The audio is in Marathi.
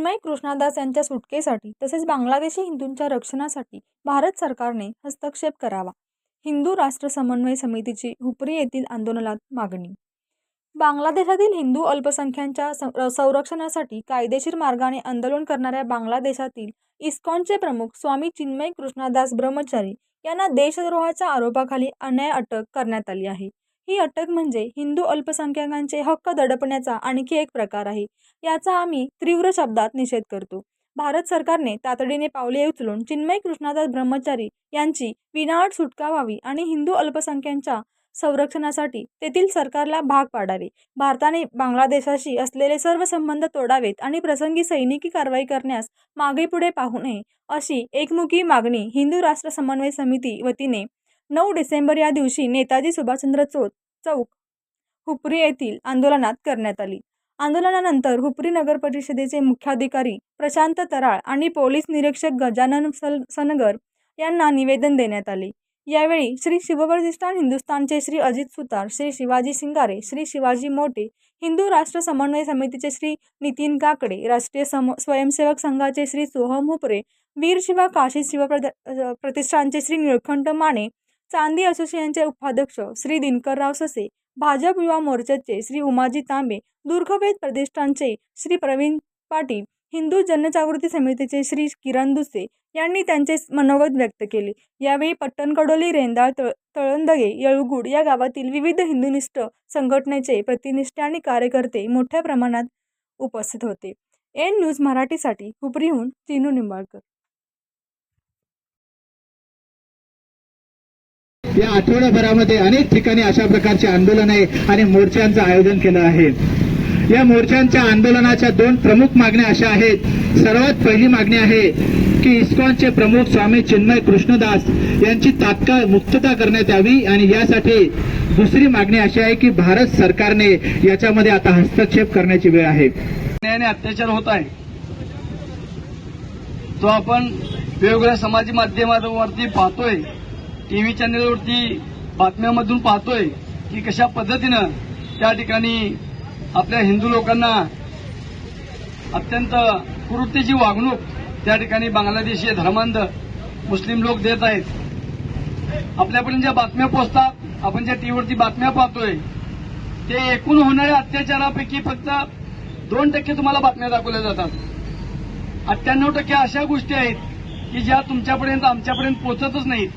चिन्मय कृष्णादास यांच्या सुटकेसाठी तसेच बांगलादेशी हिंदूंच्या रक्षणासाठी भारत सरकारने हस्तक्षेप करावा. हिंदू राष्ट्र समन्वय समितीची हुपरी येथील आंदोलनात मागणी. बांगलादेशातील हिंदू अल्पसंख्यांच्या संरक्षणासाठी कायदेशीर मार्गाने आंदोलन करणाऱ्या बांगलादेशातील इस्कॉनचे प्रमुख स्वामी चिन्मय कृष्णादास ब्रह्मचारी यांना देशद्रोहाच्या आरोपाखाली अन्याय अटक करण्यात आली आहे. ही अटक म्हणजे हिंदू अल्पसंख्याकांचे हक्क दडपण्याचा आणखी एक प्रकार आहे. याचा आम्ही तीव्र शब्दात निषेध करतो. भारत सरकारने तातडीने पावले उचलून चिन्मय कृष्णादास ब्रह्मचारी यांची विनाअट सुटका व्हावी आणि हिंदू अल्पसंख्यांच्या संरक्षणासाठी तेथील सरकारला भाग पाडावे. भारताने बांगलादेशाशी असलेले सर्व संबंध तोडावेत आणि प्रसंगी सैनिकी कारवाई करण्यास मागे पुढे पाहू नये अशी एकमुखी मागणी हिंदू राष्ट्र समन्वय समिती वतीने नऊ डिसेंबर या दिवशी नेताजी सुभाषचंद्र चौ चौक हुपरी येथील आंदोलनात करण्यात आली. आंदोलनानंतर हुपरी नगर परिषदेचे मुख्याधिकारी प्रशांत तराळ आणि पोलीस निरीक्षक गजानन सल सनगर यांना निवेदन देण्यात आले. यावेळी श्री शिवप्रतिष्ठान हिंदुस्थानचे श्री अजित सुतार श्री शिवाजी सिंगारे श्री शिवाजी मोटे हिंदू राष्ट्र समन्वय समितीचे श्री नितीन काकडे राष्ट्रीय सम स्वयंसेवक संघाचे श्री सोहम हुपरे वीर शिवा काशी शिवप्रद प्रतिष्ठानचे श्री निळखंठ माने चांदी असोसिएशनचे उपाध्यक्ष श्री दिनकरराव ससे भाजप युवा मोर्चाचे श्री उमाजी तांबे दुर्गवेद प्रतिष्ठानचे श्री प्रवीण पाटील हिंदू जनजागृती समितीचे श्री किरण दुसे यांनी त्यांचे मनोगत व्यक्त केले. यावेळी पट्टणकडोली रेंदाळ तळ तळंदगे येळगुड या गावातील विविध हिंदुनिष्ठ संघटनेचे प्रतिनिष्ठ आणि कार्यकर्ते मोठ्या प्रमाणात उपस्थित होते. एन न्यूज मराठीसाठी हुपरीहून चिनू निंबाळकर. या आठवड्याभरामध्ये अनेक ठिकाणी अशा प्रकारचे आंदोलन आहे आणि मोर्चांचं आयोजन केलं आहे. या मोर्चांच्या आंदोलनाच्या दोन प्रमुख मागण्या अशा आहेत. सर्वात पहिली मागणी आहे की इस्कॉनचे प्रमुख स्वामी चिन्मय कृष्णदास यांची तात्काळ मुक्तता करण्यात यावी आणि यासाठी दुसरी मागणी अशी आहे की भारत सरकारने याच्यामध्ये आता हस्तक्षेप करण्याची वेळ आहे. अत्याचार होत आहे. तो आपण वेगवेगळ्या समाज माध्यमांवरती पाहतोय. टीव्ही चॅनेलवरती बातम्यामधून पाहतोय की कशा पद्धतीनं त्या ठिकाणी आपल्या हिंदू लोकांना अत्यंत क्रूरतेची वागणूक त्या ठिकाणी बांगलादेशी धर्मांध मुस्लिम लोक देत आहेत. आपल्यापर्यंत ज्या बातम्या पोचतात आपण ज्या टीव्हीवरती बातम्या पाहतोय ते एकूण होणाऱ्या अत्याचारापैकी फक्त दोन टक्के तुम्हाला बातम्या दाखवल्या जातात. अठ्ठ्याण्णव टक्के अशा गोष्टी आहेत की ज्या तुमच्यापर्यंत आमच्यापर्यंत पोहोचतच नाहीत.